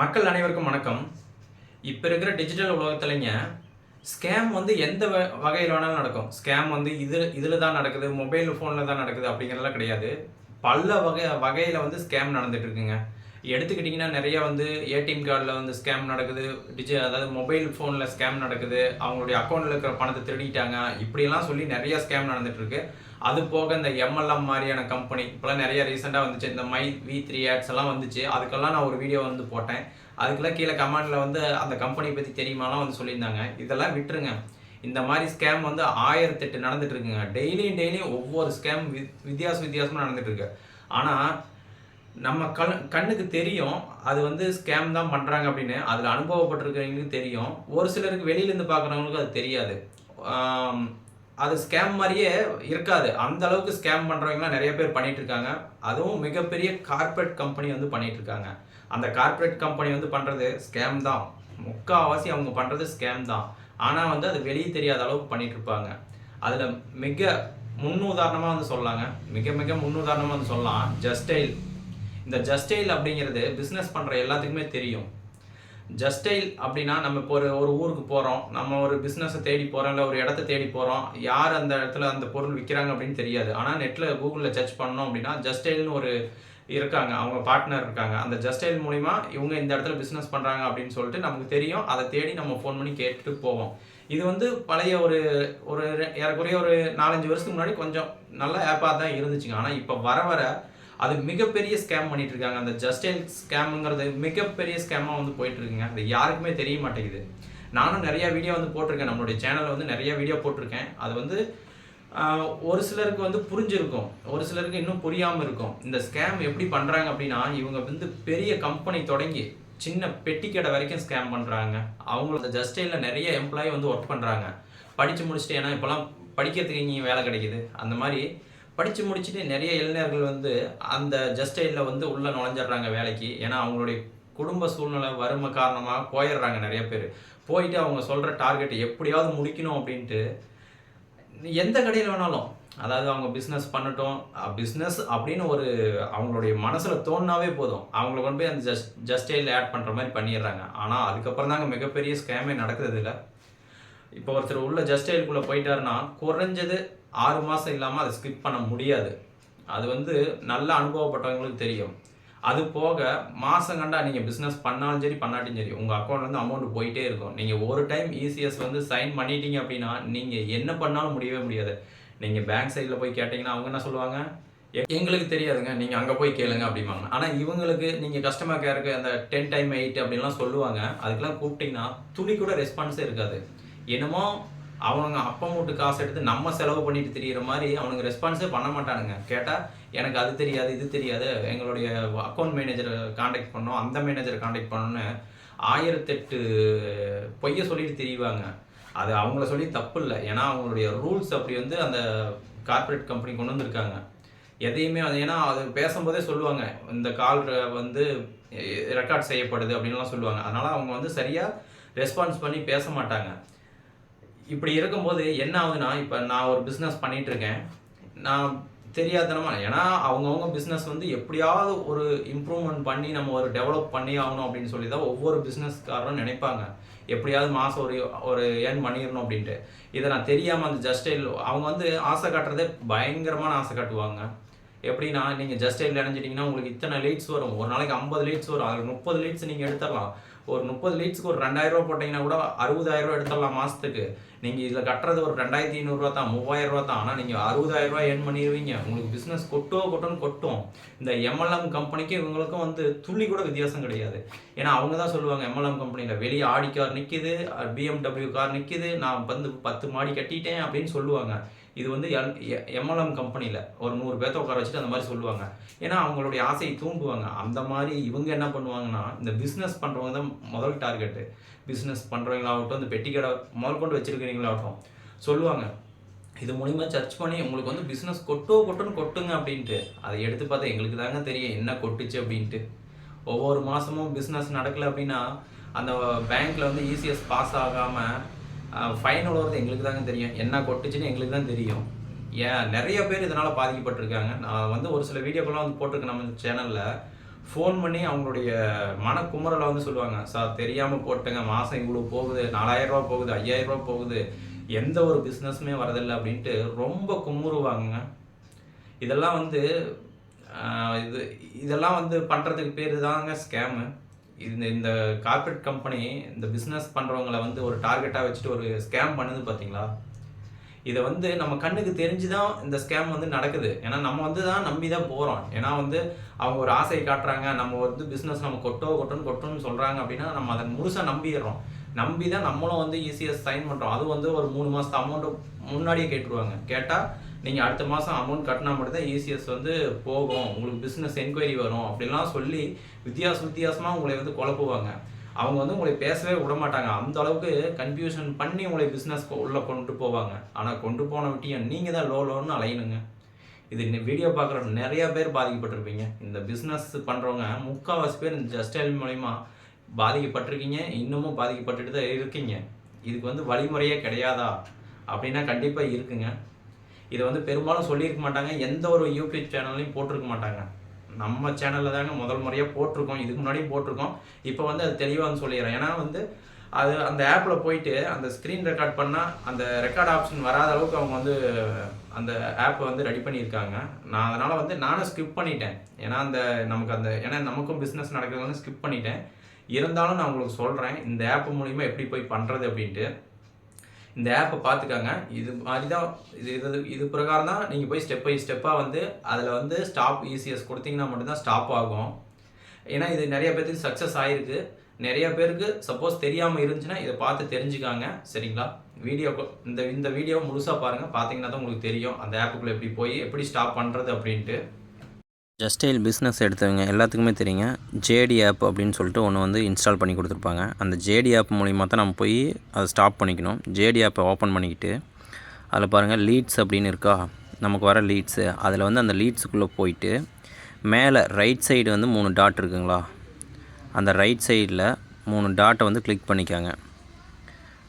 மக்கள் அனைவருக்கும் வணக்கம். இப்போ இருக்கிற டிஜிட்டல் உலகத்துலைங்க ஸ்கேம் வந்து எந்த வ வகையில் வேணாலும் நடக்கும். ஸ்கேம் வந்து இதில் இதில் தான் நடக்குது மொபைல் ஃபோனில் தான் நடக்குது அப்படிங்கிறதெல்லாம் கிடையாது. பல வகை வகையில் வந்து ஸ்கேம் நடந்துட்டு இருக்குங்க. எடுத்துக்கிட்டிங்கன்னா நிறையா வந்து ஏடிஎம் கார்டில் வந்து ஸ்கேம் நடக்குது. டிஜி அதாவது மொபைல் ஃபோனில் ஸ்கேம் நடக்குது. அவங்களுடைய அக்கௌண்ட்டில் இருக்கிற பணத்தை திருடிட்டாங்க. இப்படியெல்லாம் சொல்லி நிறையா ஸ்கேம் நடந்துட்டுருக்கு அது போக இந்த எம்எல்எம் மாதிரியான கம்பெனி இப்போலாம் நிறைய ரீசெண்டாக வந்துச்சு. இந்த மை வி த்ரீ ஆட்ஸ் எல்லாம் வந்துச்சு. அதுக்கெல்லாம் நான் ஒரு வீடியோ வந்து போட்டேன். அதுக்கெல்லாம் கீழே கமெண்டில் வந்து அந்த கம்பெனியை பற்றி தெரியுமாலாம் வந்து சொல்லியிருந்தாங்க. இதெல்லாம் விட்டுருங்க. இந்த மாதிரி ஸ்கேம் வந்து ஆயிரத்தெட்டு நடந்துட்டு இருக்குங்க. டெய்லியும் டெய்லியும் ஒவ்வொரு ஸ்கேம் வித்தியாச வித்தியாசமாக நடந்துட்டு இருக்கு. ஆனால் நம்ம கண் கண்ணுக்கு தெரியும் அது வந்து ஸ்கேம் தான் பண்ணுறாங்க அப்படின்னு. அதில் அனுபவப்பட்டிருக்கிறவங்களுக்கு தெரியும். ஒரு சிலருக்கு வெளியிலேருந்து பார்க்குறவங்களுக்கு அது தெரியாது. அது ஸ்கேம் மாதிரியே இருக்காது. அந்த அளவுக்கு ஸ்கேம் பண்ணுறவங்களாம் நிறைய பேர் பண்ணிட்டு இருக்காங்க அதுவும் மிகப்பெரிய கார்ப்பரேட் கம்பெனி வந்து பண்ணிட்டு இருக்காங்க அந்த கார்ப்பரேட் கம்பெனி வந்து பண்ணுறது ஸ்கேம் தான். முக்கால்வாசி அவங்க பண்ணுறது ஸ்கேம் தான். ஆனால் வந்து அது வெளியே தெரியாத அளவுக்கு பண்ணிட்டு இருப்பாங்க அதில் மிக முன்னுதாரணமாக வந்து சொல்லலாங்க. மிக மிக முன்னுதாரணமாக வந்து சொல்லலாம். ஜஸ்டைல் இந்த ஜஸ்டைல் அப்படிங்கிறது பிஸ்னஸ் பண்ணுற எல்லாத்துக்குமே தெரியும். ஜஸ்டைல் அப்படின்னா நம்ம இப்போ ஒரு ஒரு ஊருக்கு போகிறோம் நம்ம ஒரு பிஸ்னஸை தேடி போகிறோம் இல்லை ஒரு இடத்த தேடி போகிறோம் யார் அந்த இடத்துல அந்த பொருள் விற்கிறாங்க அப்படின்னு தெரியாது. ஆனால் நெட்டில் கூகுளில் சர்ச் பண்ணோம் அப்படின்னா ஜஸ்டைல்னு ஒரு இருக்காங்க. அவங்க பார்ட்னர் இருக்காங்க. அந்த ஜஸ்டைல் மூலிமா இவங்க இந்த இடத்துல பிஸ்னஸ் பண்ணுறாங்க அப்படின்னு சொல்லிட்டு நமக்கு தெரியும். அதை தேடி நம்ம ஃபோன் பண்ணி கேட்டுட்டு போவோம். இது வந்து பழைய ஒரு ஒரு ஏறக்குறைய ஒரு நாலஞ்சு வருஷத்துக்கு முன்னாடி கொஞ்சம் நல்ல ஆப்பாக தான் இருந்துச்சுங்க. ஆனால் இப்போ வர வர அது மிகப்பெரிய ஸ்கேம் பண்ணிட்டு இருக்காங்க அந்த ஜஸ்டைல் ஸ்கேமுங்கிறது மிகப்பெரிய ஸ்கேமாக வந்து போயிட்டு இருக்குங்க அது யாருக்குமே தெரிய மாட்டேங்குது. நானும் நிறைய வீடியோ வந்து போட்டிருக்கேன். நம்மளுடைய சேனலில் வந்து நிறைய வீடியோ போட்டிருக்கேன். அது வந்து ஒரு சிலருக்கு வந்து புரிஞ்சிருக்கும். ஒரு சிலருக்கு இன்னும் புரியாமல் இருக்கும். இந்த ஸ்கேம் எப்படி பண்ணுறாங்க அப்படின்னா இவங்க வந்து பெரிய கம்பெனி தொடங்கி சின்ன பெட்டி கடை வரைக்கும் ஸ்கேம் பண்ணுறாங்க அவங்க அந்த ஜஸ்டைலில் நிறைய எம்ப்ளாயி வந்து ஒர்க் பண்ணுறாங்க படித்து முடிச்சுட்டு ஏன்னா இப்போலாம் படிக்கிறதுக்கு இங்கே வேலை கிடைக்கிது. அந்த மாதிரி படித்து முடிச்சுட்டு நிறைய இளைஞர்கள் வந்து அந்த ஜஸ்டைலில் வந்து உள்ளே நுழைஞ்சிடுறாங்க வேலைக்கு. ஏன்னா அவங்களுடைய குடும்ப சூழ்நிலை வறுமை காரணமாக போயிடுறாங்க நிறைய பேர். போயிட்டு அவங்க சொல்கிற டார்கெட் எப்படியாவது முடிக்கணும் அப்படின்ட்டு எந்த கடையில் வேணாலும். அதாவது அவங்க பிஸ்னஸ் பண்ணட்டும். பிஸ்னஸ் அப்படின்னு ஒரு அவங்களுடைய மனசில் தோணுனாவே போதும். அவங்கள கொண்டு போய் அந்த ஜஸ்ட் ஜஸ்டைலில் ஆட் பண்ணுற மாதிரி பண்ணிடுறாங்க. ஆனால் அதுக்கப்புறம் தாங்க மிகப்பெரிய ஸ்கேமே நடக்குது இல்லை. இப்போ ஒருத்தர் உள்ள ஜஸ்டைலுக்குள்ளே போயிட்டாருன்னா குறைஞ்சது ஆறு மாதம் இல்லாமல் அதை ஸ்கிப் பண்ண முடியாது. அது வந்து நல்ல அனுபவப்பட்டவங்களுக்கு தெரியும். அது போக மாதம் கண்டா நீங்கள் பிஸ்னஸ் பண்ணாலும் சரி பண்ணாட்டியும் சரி உங்கள் அக்கௌண்ட்லேருந்து அமௌண்ட் போயிட்டே இருக்கும். நீங்கள் ஒரு டைம் இசிஎஸ் வந்து சைன் பண்ணிட்டீங்க அப்படின்னா நீங்கள் என்ன பண்ணாலும் முடியவே முடியாது. நீங்கள் பேங்க் சைடில் போய் கேட்டிங்கன்னா அவங்க என்ன சொல்லுவாங்க? எங்களுக்கு தெரியாதுங்க நீங்கள் அங்கே போய் கேளுங்க அப்படிம்பாங்க. ஆனால் இவங்களுக்கு நீங்கள் கஸ்டமர் கேருக்கு அந்த டென் டைம் எயிட் அப்படின்லாம் சொல்லுவாங்க. அதுக்கெல்லாம் கூப்பிட்டிங்கன்னா துளி கூட ரெஸ்பான்ஸே இருக்காது. என்னமோ அவங்க அப்பம் மூட்டு காசு எடுத்து நம்ம செலவு பண்ணிட்டு தெரியிற மாதிரி அவனுங்க ரெஸ்பான்ஸே பண்ண மாட்டானுங்க. கேட்டால் எனக்கு அது தெரியாது இது தெரியாது. எங்களுடைய அக்கௌண்ட் மேனேஜரை காண்டாக்ட் பண்ணோம். அந்த மேனேஜரை காண்டாக்ட் பண்ணோன்னு ஆயிரத்தெட்டு பொய்ய சொல்லிட்டு தெரியுவாங்க அது அவங்கள சொல்லி தப்பு இல்லை. ஏன்னா அவங்களுடைய ரூல்ஸ் அப்படி வந்து அந்த கார்ப்பரேட் கம்பெனி கொண்டு வந்திருக்காங்க. எதையுமே அது ஏன்னா அது பேசும்போதே சொல்லுவாங்க. இந்த கால் வந்து ரெக்கார்ட் செய்யப்படுது அப்படின்லாம் சொல்லுவாங்க. அதனால் அவங்க வந்து சரியாக ரெஸ்பான்ஸ் பண்ணி பேச மாட்டாங்க. இப்படி இருக்கும்போது என்ன ஆகுதுன்னா இப்போ நான் ஒரு பிஸ்னஸ் பண்ணிட்டு இருக்கேன் நான் தெரியாதனமா ஏன்னா அவங்கவுங்க பிஸ்னஸ் வந்து எப்படியாவது ஒரு இம்ப்ரூவ்மெண்ட் பண்ணி நம்ம ஒரு டெவலப் பண்ணி ஆகணும் அப்படின்னு சொல்லி தான் ஒவ்வொரு பிஸ்னஸ்காரரும் நினைப்பாங்க. எப்படியாவது மாதம் ஒரு ஒரு ஏர்ன் பண்ணிடணும் அப்படின்ட்டு. இதை நான் தெரியாமல் அந்த ஜஸ்டைல் அவங்க வந்து ஆசை காட்டுறதே பயங்கரமான ஆசை காட்டுவாங்க. எப்படின்னா நீங்கள் ஜஸ்ட் நினைஞ்சிட்டிங்கன்னா இணைஞ்சிட்டிங்கன்னா உங்களுக்கு இத்தனை லீட்ஸ் வரும். ஒரு நாளைக்கு ஐம்பது லீட்ஸ் வரும். அதில் முப்பது லீட்ஸ் நீங்கள் எடுத்துடலாம். ஒரு முப்பது லீட்ஸ்க்கு ஒரு ரெண்டாயிரரூவா போட்டிங்கன்னா கூட அறுபதாயிரம் ரூபா எடுத்துடலாம் மாதத்துக்கு நீங்கள் இதில் கட்டுறது ஒரு ரெண்டாயிரத்தி ஐநூறுரூவா தான் மூவாயிரரூவா தான். ஆனால் நீங்கள் அறுபதாயிரரூவா ஏர்ன் பண்ணிடுவீங்க. உங்களுக்கு பிஸ்னஸ் கொட்டோ கொட்டோன்னு கொட்டும். இந்த எம்எல்எம் கம்பெனிக்கு இவங்களுக்கும் வந்து துளி கூட வித்தியாசம் கிடையாது. ஏன்னா அவங்க தான் சொல்லுவாங்க எம்எல்எம் கம்பெனியில் வெளியே ஆடி கார் நிற்கிது பிஎம்டபிள்யூ கார் நிற்கிது நான் வந்து பத்து மாடி கட்டிட்டேன் அப்படின்னு சொல்லுவாங்க. இது வந்து எம்எல்எம் கம்பெனியில் ஒரு நூறு பேர்த்த உட்கார வச்சுட்டு அந்த மாதிரி சொல்லுவாங்க. ஏன்னா அவங்களுடைய ஆசையை தூண்டுவாங்க. அந்த மாதிரி இவங்க என்ன பண்ணுவாங்கன்னா இந்த பிஸ்னஸ் பண்ணுறவங்க தான் முதல் டார்கெட்டு பிஸ்னஸ் பண்ணுறவங்களாகட்டும் இந்த பெட்டி கடை முதல் கொண்டு வச்சுருக்கிறீங்களாகட்டும் சொல்லுவாங்க. இது மூலிமா சர்ச் பண்ணி உங்களுக்கு வந்து பிஸ்னஸ் கொட்டோ கொட்டுன்னு கொட்டுங்க அப்படின்ட்டு. அதை எடுத்து பார்த்தா எங்களுக்கு தாங்க தெரியும் என்ன கொட்டுச்சு அப்படின்ட்டு. ஒவ்வொரு மாதமும் பிஸ்னஸ் நடக்கலை அப்படின்னா அந்த பேங்க்கில் வந்து இசிஎஸ் பாஸ் ஆகாமல் ஃபைன் வருது எங்களுக்கு தாங்க தெரியும். என்ன கொட்டுச்சுன்னு எங்களுக்கு தான் தெரியும். ஏன் நிறைய பேர் இதனால் பாதிக்கப்பட்டிருக்காங்க. நான் வந்து ஒரு சில வீடியோக்கெல்லாம் வந்து போட்டிருக்கேன் நம்ம சேனலில் ஃபோன் பண்ணி அவங்களுடைய மனக்குமரலை வந்து சொல்லுவாங்க. சார் தெரியாமல் போட்டுங்க. மாதம் இவ்வளோ போகுது. நாலாயிரம் ரூபா போகுது. ஐயாயிரரூபா போகுது. எந்த ஒரு பிஸ்னஸுமே வரதில்லை அப்படின்ட்டு ரொம்ப குமுறுவாங்க இதெல்லாம் வந்து இது இதெல்லாம் வந்து பண்ணுறதுக்கு பேர் தாங்க ஸ்கேமு இந்த இந்த கார்ப்பரேட் கம்பெனி இந்த பிஸ்னஸ் பண்ணுறவங்கள வந்து ஒரு டார்கெட்டாக வச்சுட்டு ஒரு ஸ்கேம் பண்ணுது பார்த்தீங்களா? இதை வந்து நம்ம கண்ணுக்கு தெரிஞ்சு தான் இந்த ஸ்கேம் வந்து நடக்குது. ஏன்னா நம்ம வந்து தான் நம்பி தான் போகிறோம் ஏன்னா வந்து அவங்க ஒரு ஆசையை காட்டுறாங்க. நம்ம வந்து பிஸ்னஸ் நம்ம கொட்டோ கொட்டோன்னு கொட்டோன்னு சொல்கிறாங்க அப்படின்னா நம்ம அதை முழுசாக நம்பிடுறோம். நம்பி தான் நம்மளும் வந்து ஈஸியாக சைன் பண்ணுறோம் அது வந்து ஒரு மூணு மாதத்து அமௌண்ட்டு முன்னாடியே கேட்டுருவாங்க. கேட்டால் நீங்கள் அடுத்த மாதம் அமௌண்ட் கட்டினா மட்டும்தான் இசிஎஸ் வந்து போகும். உங்களுக்கு பிஸ்னஸ் என்கொயரி வரும். அப்படிலாம் சொல்லி வித்தியாச வித்தியாசமாக உங்களை வந்து குழப்புவாங்க. அவங்க வந்து உங்களை பேசவே விட மாட்டாங்க. அந்த அளவுக்கு கன்ஃபியூஷன் பண்ணி உங்களை பிஸ்னஸ் உள்ளே கொண்டு போவாங்க. ஆனால் கொண்டு போன விட்டியும் நீங்கள் தான் லோ லோன்னு அலையணுங்க. இது வீடியோ பார்க்குற நிறைய பேர் பாதிக்கப்பட்டிருப்பீங்க. இந்த பிஸ்னஸ் பண்ணுறவங்க முக்கால்வாசி பேர் இந்த ஜஸ்டைல் மூலிமா பாதிக்கப்பட்டிருக்கீங்க. இன்னமும் பாதிக்கப்பட்டுட்டு தான் இருக்கீங்க. இதுக்கு வந்து வழிமுறையே கிடையாதா? அப்படின்னா கண்டிப்பாக இருக்குங்க. இதை வந்து பெரும்பாலும் சொல்லியிருக்க மாட்டாங்க. எந்த ஒரு யூடியூப் சேனல்லையும் போட்டிருக்க மாட்டாங்க. நம்ம சேனலில் தாங்க முதல் முறையாக போட்டிருக்கோம். இதுக்கு முன்னாடியும் போட்டிருக்கோம். இப்போ வந்து அது தெளிவாக வந்து சொல்லிடுறேன். ஏன்னா வந்து அது அந்த ஆப்பில் போயிட்டு அந்த ஸ்க்ரீன் ரெக்கார்ட் பண்ணால் அந்த ரெக்கார்ட் ஆப்ஷன் வராத அளவுக்கு அவங்க வந்து அந்த ஆப்பை வந்து ரெடி பண்ணியிருக்காங்க. நான் அதனால் வந்து நானும் ஸ்கிப் பண்ணிட்டேன். ஏன்னா அந்த நமக்கு அந்த ஏன்னா நமக்கும் பிஸ்னஸ் நடக்கிறது வந்து ஸ்கிப் பண்ணிட்டேன். இருந்தாலும் நான் உங்களுக்கு சொல்கிறேன் இந்த ஆப் மூலிமா எப்படி போய் பண்ணுறது அப்படின்ட்டு. இந்த ஆப்பை பார்த்துக்காங்க இது மாதிரி தான் இது இது இது பிரகாரம் தான் நீங்கள் போய் ஸ்டெப் பை ஸ்டெப்பாக வந்து அதில் வந்து ஸ்டாப் ஈஸியஸ் கொடுத்தீங்கன்னா மட்டும்தான் ஸ்டாப் ஆகும். ஏன்னா இது நிறைய பேர்த்துக்கு சக்ஸஸ் ஆகிருக்கு நிறைய பேருக்கு சப்போஸ் தெரியாமல் இருந்துச்சுன்னா இதை பார்த்து தெரிஞ்சுக்காங்க. சரிங்களா? வீடியோ இந்த இந்த வீடியோ முழுசாக பாருங்கள் பார்த்தீங்கன்னா தான் உங்களுக்கு தெரியும். அந்த ஆப்புக்குள்ளே எப்படி போய் எப்படி ஸ்டாப் பண்ணுறது அப்படின்ட்டு. ஜஸ்டைல் பிஸ்னஸ் எடுத்தவங்க எல்லாத்துக்குமே தெரியுங்க. ஜேடி ஆப் அப்படின்னு சொல்லிட்டு ஒன்று வந்து இன்ஸ்டால் பண்ணி கொடுத்துருப்பாங்க. அந்த ஜேடி ஆப் மூலிமா தான் நம்ம போய் அதை ஸ்டாப் பண்ணிக்கணும். ஜேடி ஆப்பை ஓப்பன் பண்ணிக்கிட்டு அதில் பாருங்கள் லீட்ஸ் அப்படின்னு இருக்கா? நமக்கு வர லீட்ஸு அதில் வந்து அந்த லீட்ஸுக்குள்ளே போயிட்டு மேலே ரைட் சைடு வந்து மூணு டாட் இருக்குங்களா? அந்த ரைட் சைடில் மூணு டாட்டை வந்து கிளிக் பண்ணிக்காங்க.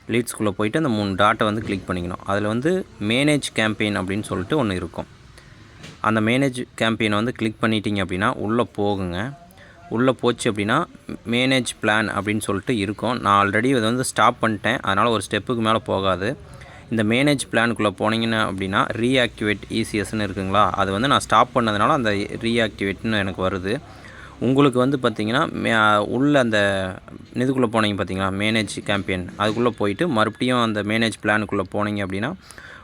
லீட்ஸ்குள்ளே போயிட்டு அந்த மூணு டாட்டை வந்து கிளிக் பண்ணிக்கணும். அதில் வந்து மேனேஜ் கேம்பெயின் அப்படின்னு சொல்லிட்டு ஒன்று இருக்கும். அந்த மேனேஜ் கேம்பெயினை வந்து கிளிக் பண்ணிட்டீங்க அப்படின்னா உள்ளே போகுங்க. உள்ளே போச்சு அப்படின்னா மேனேஜ் பிளான் அப்படின்னு சொல்லிட்டு இருக்கும். நான் ஆல்ரெடி இதை வந்து ஸ்டாப் பண்ணிட்டேன். அதனால் ஒரு ஸ்டெப்புக்கு மேலே போகாது. இந்த மேனேஜ் பிளானுக்குள்ளே போனீங்கன்னா அப்படின்னா ரீஆக்டிவேட் இசிஎஸ்ன்னு இருக்குங்களா? அது வந்து நான் ஸ்டாப் பண்ணதுனால அந்த ரீஆக்டிவேட்னு எனக்கு வருது. உங்களுக்கு வந்து பார்த்திங்கன்னா உள்ள அந்த இதுக்குள்ளே போனீங்க பார்த்தீங்களா? மேனேஜ் கேம்பெயின் அதுக்குள்ளே போயிட்டு மறுபடியும் அந்த மேனேஜ் பிளானுக்குள்ளே போனீங்க அப்படின்னா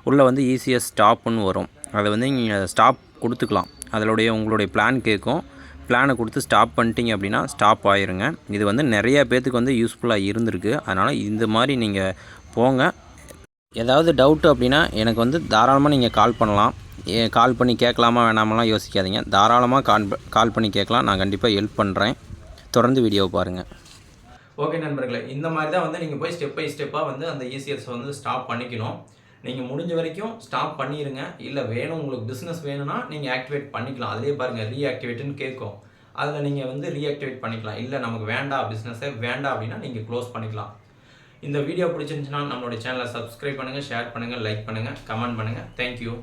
உள்ளே வந்து இசிஎஸ் ஸ்டாப்னு வரும். அதை வந்து நீங்கள் ஸ்டாப் கொடுத்துக்கலாம். அதனுடைய உங்களுடைய பிளான் கேட்கும் பிளானை கொடுத்து ஸ்டாப் பண்ணிட்டீங்க அப்படின்னா ஸ்டாப் ஆயிருங்க. இது வந்து நிறைய பேர்த்துக்கு வந்து யூஸ்ஃபுல்லாக இருந்திருக்கு. அதனால் இந்த மாதிரி நீங்கள் போங்க. ஏதாவது டவுட்டு அப்படின்னா எனக்கு வந்து தாராளமாக நீங்கள் கால் பண்ணலாம். ஏ கால் பண்ணி கேட்கலாமா வேணாமலாம் யோசிக்காதீங்க. தாராளமாக கால் கால் பண்ணி கேட்கலாம். நான் கண்டிப்பாக ஹெல்ப் பண்ணுறேன் தொடர்ந்து வீடியோவை பாருங்கள் ஓகே நண்பர்களே இந்த மாதிரி தான் வந்து நீங்கள் போய் ஸ்டெப் பை ஸ்டெப்பாக வந்து அந்த இசிஎஸ் வந்து ஸ்டாப் பண்ணிக்கணும். நீங்கள் முடிஞ்ச வரைக்கும் ஸ்டாப் பண்ணிடுங்க இல்லை வேணும் உங்களுக்கு பிஸ்னஸ் வேணும்னா நீங்கள் ஆக்டிவேட் பண்ணிக்கலாம். அதிலே பாருங்கள் ரீஆக்டிவேட்டுன்னு கேட்கும். அதில் நீங்கள் வந்து ரீஆக்டிவேட் பண்ணிக்கலாம். இல்லை நமக்கு வேண்டாம் பிஸ்னஸே வேண்டாம் அப்படின்னா நீங்கள் க்ளோஸ் பண்ணிக்கலாம். இந்த வீடியோ பிடிச்சிருந்துச்சுன்னா நம்மளுடைய சேனலை சப்ஸ்கிரைப் பண்ணுங்கள் ஷேர் பண்ணுங்கள் லைக் பண்ணுங்கள் கமெண்ட் பண்ணுங்கள் தேங்க்யூ